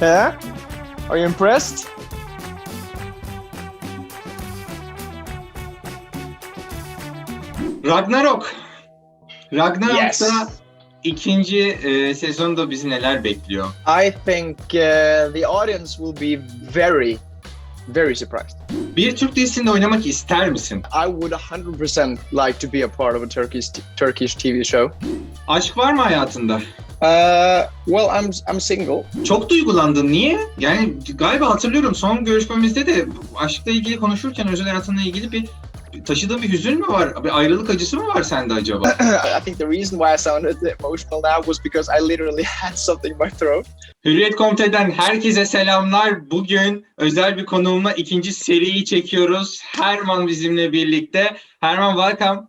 Yeah? Are you impressed? Ragnarok. Ragnarok'ta Yes. ikinci e, sezonda bizi neler bekliyor? I think uh, the audience will be very, very surprised. Bir Türk dizisinde oynamak ister misin? I would 100% like to be a part of a Turkish Turkish TV show. Aşk var mı hayatında? Uh, well, I'm I'm single. Çok duygulandın. Niye? Yani galiba hatırlıyorum son görüşmemizde de aşkla ilgili konuşurken özel hayatınla ilgili bir taşıdığın bir hüzün mü var? Bir ayrılık acısı mı var sende acaba? I think the reason why I sounded emotional now was because I literally had something in my throat. Hürriyet Komite'den herkese selamlar. Bugün özel bir konuğumla ikinci seriyi çekiyoruz. Herman bizimle birlikte. Herman welcome.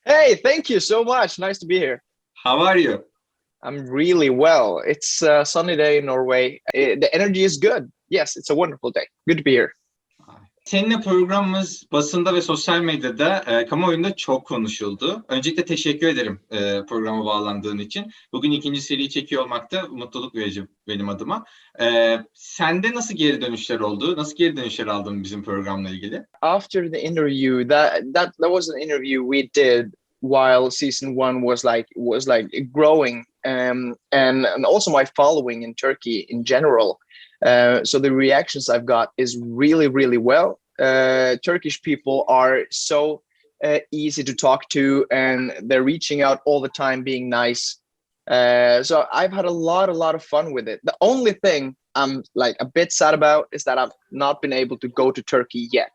Hey, thank you so much. Nice to be here. How are you? I'm really well. It's a sunny day in Norway. Eh, the energy is good. Yes, it's a wonderful day. Good to be here. Seninle programımız basında ve sosyal medyada, e, kamuoyunda çok konuşuldu. Öncelikle teşekkür ederim e, programa bağlandığın için. Bugün ikinci seriyi çekiyor olmak da mutluluk verici benim adıma. E, sende nasıl geri dönüşler oldu? Nasıl geri dönüşler aldın bizim programla ilgili? After the interview, that that that was an interview we did while season one was like was like growing, um, and and also my following in Turkey in general. Uh, so the reactions I've got is really really well. Uh, Turkish people are so uh, easy to talk to, and they're reaching out all the time, being nice. Uh, so I've had a lot, a lot of fun with it. The only thing I'm like a bit sad about is that I've not been able to go to Turkey yet.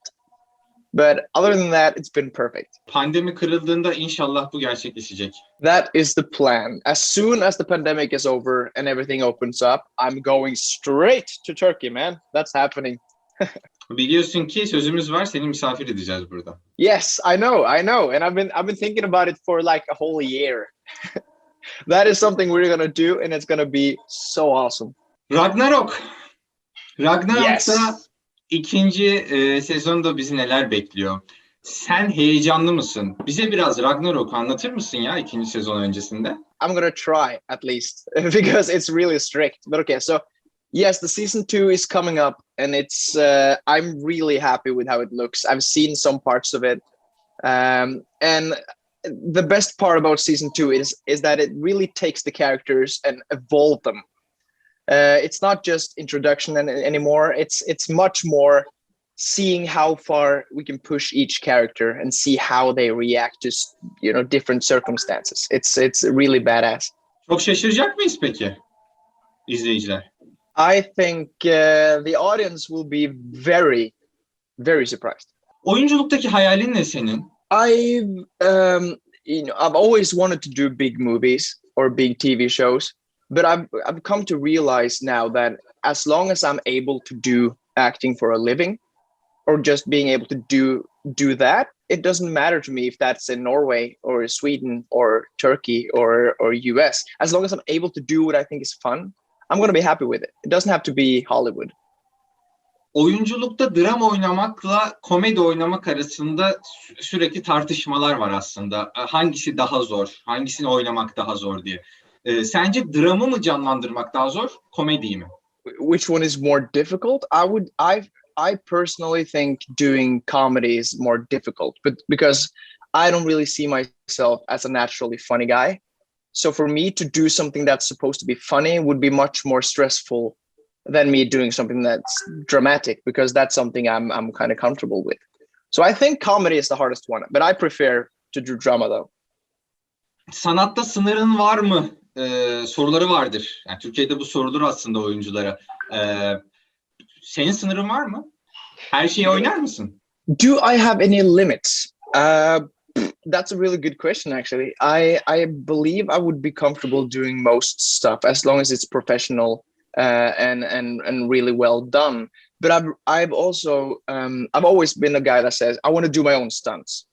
But other than that, it's been perfect. Pandemi kırıldığında inşallah bu gerçekleşecek. That is the plan. As soon as the pandemic is over and everything opens up, I'm going straight to Turkey, man. That's happening. Biliyorsun ki sözümüz var, seni misafir edeceğiz burada. Yes, I know, I know. And I've been I've been thinking about it for like a whole year. that is something we're gonna do, and it's gonna be so awesome. Ragnarok. Ragnarok'ta Yes. Ikinci e, sezonda bizi neler bekliyor? Sen heyecanlı mısın? Bize biraz Ragnarok'u anlatır mısın ya ikinci sezon öncesinde? I'm gonna try at least because it's really strict. But okay, so yes, the season two is coming up, and it's uh, I'm really happy with how it looks. I've seen some parts of it, um, and the best part about season two is is that it really takes the characters and evolve them. Uh, it's not just introduction an- anymore. It's it's much more seeing how far we can push each character and see how they react to you know different circumstances. It's it's really badass. Çok şaşıracak mıyız peki izleyiciler? I think uh, the audience will be very, very surprised. Oyunculuktaki hayalin ne senin? I've, um, you know, I've always wanted to do big movies or big TV shows, but I've I've come to realize now that as long as I'm able to do acting for a living, or just being able to do do that, it doesn't matter to me if that's in Norway or Sweden or Turkey or or US. As long as I'm able to do what I think is fun, I'm gonna be happy with it. It doesn't have to be Hollywood. Oyunculukta dram oynamakla komedi oynamak arasında sü- sürekli tartışmalar var aslında. Hangisi daha zor? Hangisini oynamak daha zor diye. E, sence dramı mı canlandırmak daha zor, komediyi mi? which one is more difficult i would i i personally think doing comedy is more difficult but because i don't really see myself as a naturally funny guy so for me to do something that's supposed to be funny would be much more stressful than me doing something that's dramatic because that's something i'm i'm kind of comfortable with so i think comedy is the hardest one but i prefer to do drama though Sanatta sınırın var mı? E, soruları vardır. Yani Türkiye'de bu sorulur aslında oyunculara. E, senin sınırın var mı? Her şeyi oynar mısın? do i have any limits uh that's a really good question actually i i believe i would be comfortable doing most stuff as long as it's professional uh and and and really well done but i've i've also um i've always been a guy that says i want to do my own stunts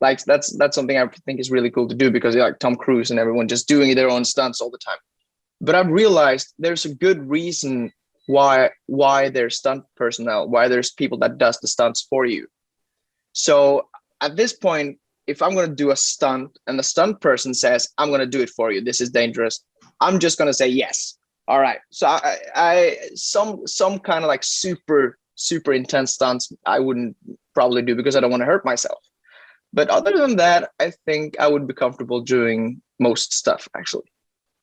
like that's that's something i think is really cool to do because like tom cruise and everyone just doing their own stunts all the time but i've realized there's a good reason why why there's stunt personnel why there's people that does the stunts for you so at this point if i'm going to do a stunt and the stunt person says i'm going to do it for you this is dangerous i'm just going to say yes All right. So I, I some some kind of like super super intense stunts I wouldn't probably do because I don't want to hurt myself. But other than that, I think I would be comfortable doing most stuff actually.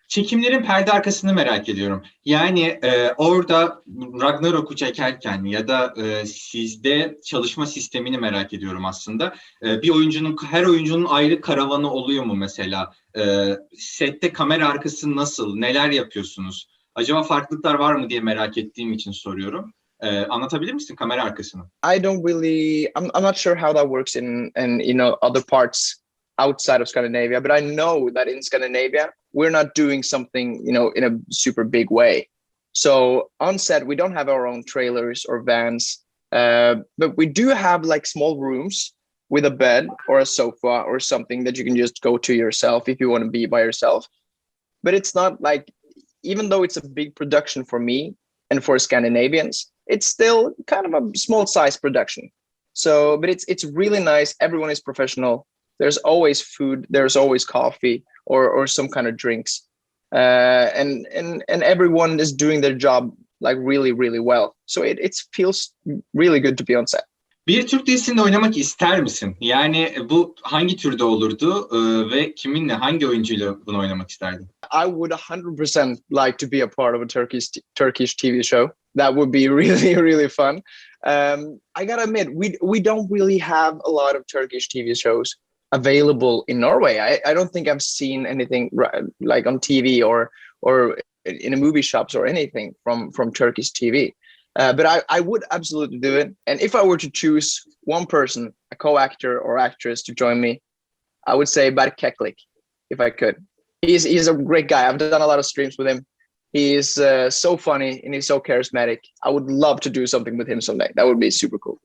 Çekimlerin perde arkasını merak ediyorum. Yani e, orada Ragnarok'u çekerken ya da e, sizde çalışma sistemini merak ediyorum aslında. E, bir oyuncunun, her oyuncunun ayrı karavanı oluyor mu mesela? E, sette kamera arkası nasıl? Neler yapıyorsunuz? Acaba farklılıklar var mı diye merak ettiğim için soruyorum. Anlatabilir misin kamera arkasını? I don't really I'm, I'm not sure how that works in in you know other parts outside of Scandinavia, but I know that in Scandinavia we're not doing something you know in a super big way. So on set we don't have our own trailers or vans, uh, but we do have like small rooms with a bed or a sofa or something that you can just go to yourself if you want to be by yourself. But it's not like even though it's a big production for me and for Scandinavians, it's still kind of a small size production. So, but it's it's really nice. Everyone is professional. There's always food. There's always coffee or or some kind of drinks, uh, and and and everyone is doing their job like really really well. So it it feels really good to be on set. Bir Türk dizisinde oynamak ister misin? Yani bu hangi türde olurdu ve kiminle, hangi oyuncuyla bunu oynamak isterdin? I would 100% like to be a part of a Turkish Turkish TV show. That would be really really fun. Um, I gotta admit, we we don't really have a lot of Turkish TV shows available in Norway. I, I don't think I've seen anything like on TV or or in movie shops or anything from from Turkish TV. Uh, but I, I would absolutely do it. And if I were to choose one person, a co-actor or actress to join me, I would say Berk Keklik, if I could. He's he's a great guy. I've done a lot of streams with him. He is uh, so funny and he's so charismatic. I would love to do something with him someday. That would be super cool.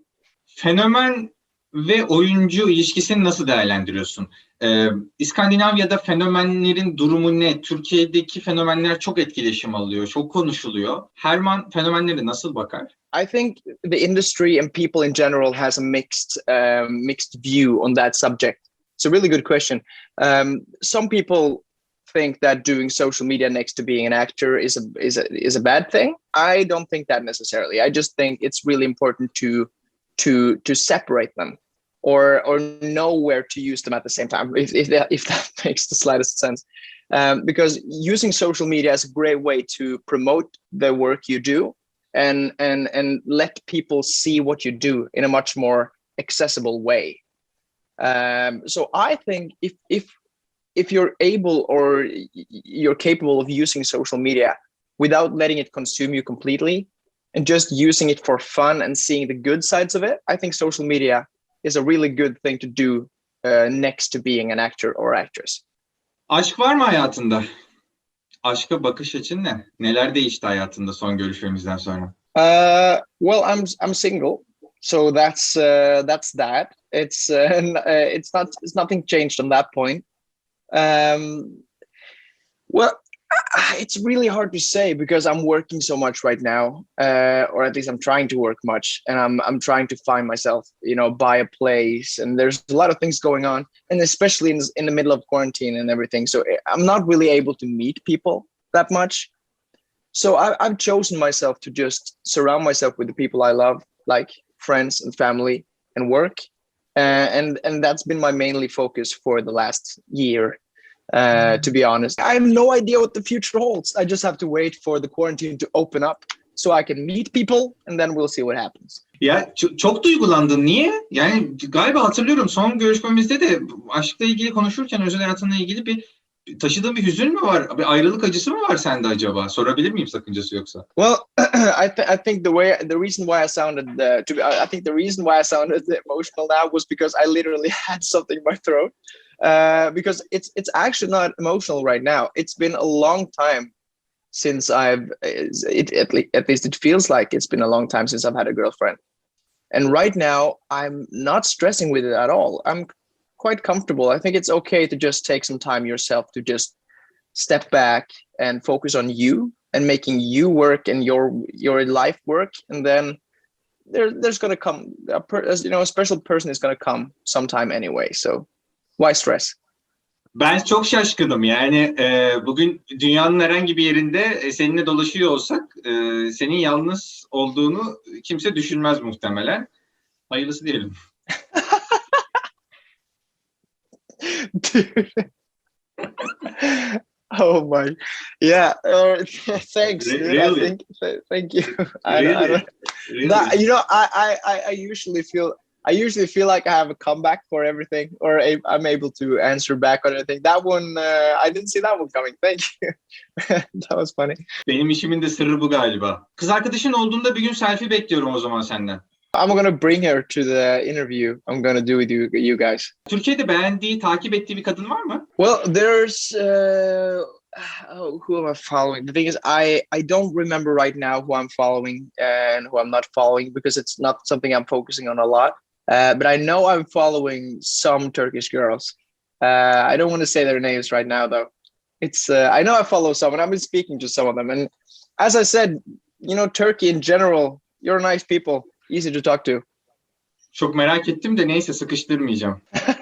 Fenomen ve oyuncu ilişkisini nasıl değerlendiriyorsun? Ee, İskandinavya'da fenomenlerin durumu ne? Türkiye'deki fenomenler çok etkileşim alıyor, çok konuşuluyor. Herman fenomenlere nasıl bakar? I think the industry and people in general has a mixed um, mixed view on that subject. It's a really good question. Um, some people think that doing social media next to being an actor is a is a is a bad thing. I don't think that necessarily. I just think it's really important to to to separate them or or know where to use them at the same time if, if that if that makes the slightest sense um, because using social media is a great way to promote the work you do and and and let people see what you do in a much more accessible way um, so i think if if if you're able or you're capable of using social media without letting it consume you completely and just using it for fun and seeing the good sides of it i think social media is a really good thing to do uh, next to being an actor or actress. Aşk var mı hayatında? Aşka bakış açın ne? Neler değişti hayatında son görüşmemizden sonra? Uh, well, I'm I'm single, so that's uh, that's that. It's uh, it's not it's nothing changed on that point. Um, well, it's really hard to say because I'm working so much right now, uh, or at least I'm trying to work much, and I'm I'm trying to find myself, you know, buy a place, and there's a lot of things going on, and especially in in the middle of quarantine and everything, so eh, I'm not really able to meet people that much. So I, I've chosen myself to just surround myself with the people I love, like friends and family and work, and and that's been my mainly focus for the last year uh, to be honest. I have no idea what the future holds. I just have to wait for the quarantine to open up so I can meet people and then we'll see what happens. Ya çok, çok duygulandın. Niye? Yani galiba hatırlıyorum son görüşmemizde de aşkla ilgili konuşurken özel hayatınla ilgili bir taşıdığın bir hüzün mü var? Bir ayrılık acısı mı var sende acaba? Sorabilir miyim sakıncası yoksa? Well, I, th- I think the way the reason why I sounded uh, to be, I think the reason why I sounded emotional now was because I literally had something in my throat. uh, because it's it's actually not emotional right now. It's been a long time since I've it at, le- at least it feels like it's been a long time since I've had a girlfriend. And right now I'm not stressing with it at all. I'm quite comfortable. I think it's okay to just take some time yourself to just step back and focus on you and making you work and your your life work and then there, there's going to come a per, you know a special person is going to come sometime anyway so why stress? Ben çok şaşkınım yani e, bugün dünyanın herhangi bir yerinde e, seninle dolaşıyor olsak e, senin yalnız olduğunu kimse düşünmez muhtemelen. Hayırlısı diyelim. Dude. oh my yeah uh, thanks really? i think th- thank you I, don't- I Really? don't, Really? that, you know I, I i i usually feel i usually feel like i have a comeback for everything or a, i'm able to answer back on anything that one uh, i didn't see that one coming thank you that was funny Benim işimin de sırrı bu galiba. Kız arkadaşın olduğunda bir gün selfie bekliyorum o zaman senden. I'm gonna bring her to the interview i'm gonna do with you you guys Türkiye'de beğendiği, takip ettiği bir kadın var mı? Well, there's uh, oh, who am I following? The thing is, I I don't remember right now who I'm following and who I'm not following because it's not something I'm focusing on a lot. Uh, but I know I'm following some Turkish girls. Uh, I don't want to say their names right now, though. It's uh, I know I follow some, and I've been speaking to some of them. And as I said, you know, Turkey in general, you're nice people, easy to talk to. Çok merak ettim de neyse sıkıştırmayacağım.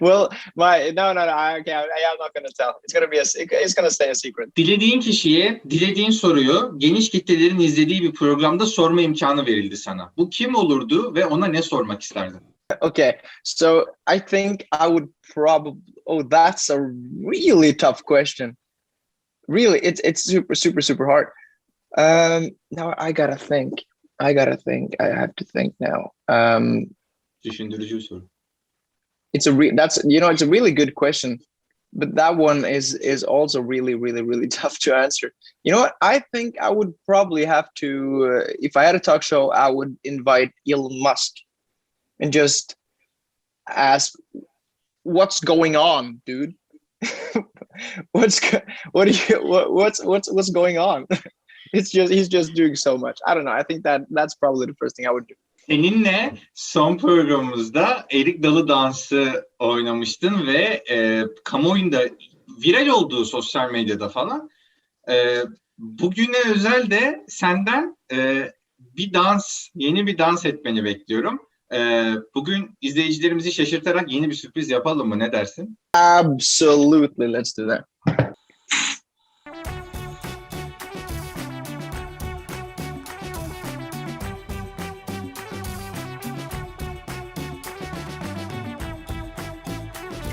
well, my no, no, no. I, okay, I, I'm not gonna tell. It's gonna be a. It's gonna stay a secret. Dilediğin kişiye dilediğin soruyu geniş kitlelerin izlediği bir programda sorma imkanı verildi sana. Bu kim olurdu ve ona ne sormak isterdin? Okay, so I think I would probably. Oh, that's a really tough question. Really, it's it's super super super hard. Um, now I gotta think. I gotta think. I have to think now. Um, Düşündürücü bir soru. it's a re- that's you know it's a really good question, but that one is is also really really really tough to answer. You know what? I think I would probably have to uh, if I had a talk show, I would invite Elon Musk and just ask, "What's going on, dude? what's what are you what, what's what's what's going on?" it's just he's just doing so much. I don't know. I think that that's probably the first thing I would do. Seninle son programımızda Erik Dalı dansı oynamıştın ve e, kamuoyunda viral olduğu sosyal medyada falan. E, bugüne özel de senden e, bir dans, yeni bir dans etmeni bekliyorum. E, bugün izleyicilerimizi şaşırtarak yeni bir sürpriz yapalım mı? Ne dersin? Absolutely, let's do that.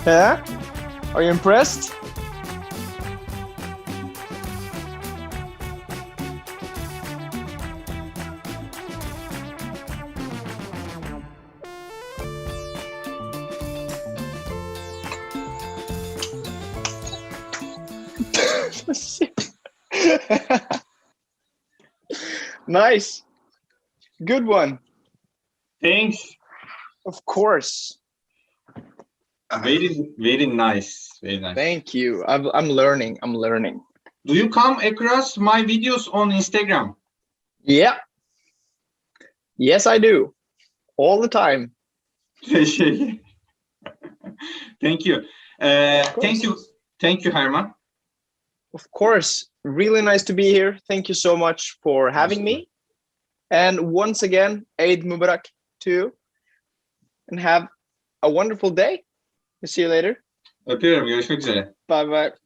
Yeah? Are you impressed? nice. Good one. Thanks. Of course. Very, very nice. Very nice. Thank you. I'm, I'm learning. I'm learning. Do you come across my videos on Instagram? Yeah. Yes, I do. All the time. Thank you. Uh, thank you. Thank you Herman. Of course. Really nice to be here. Thank you so much for having me. And once again, Eid Mubarak to you. And have a wonderful day. See you later. Öpüyorum. Görüşmek üzere. Bye bye.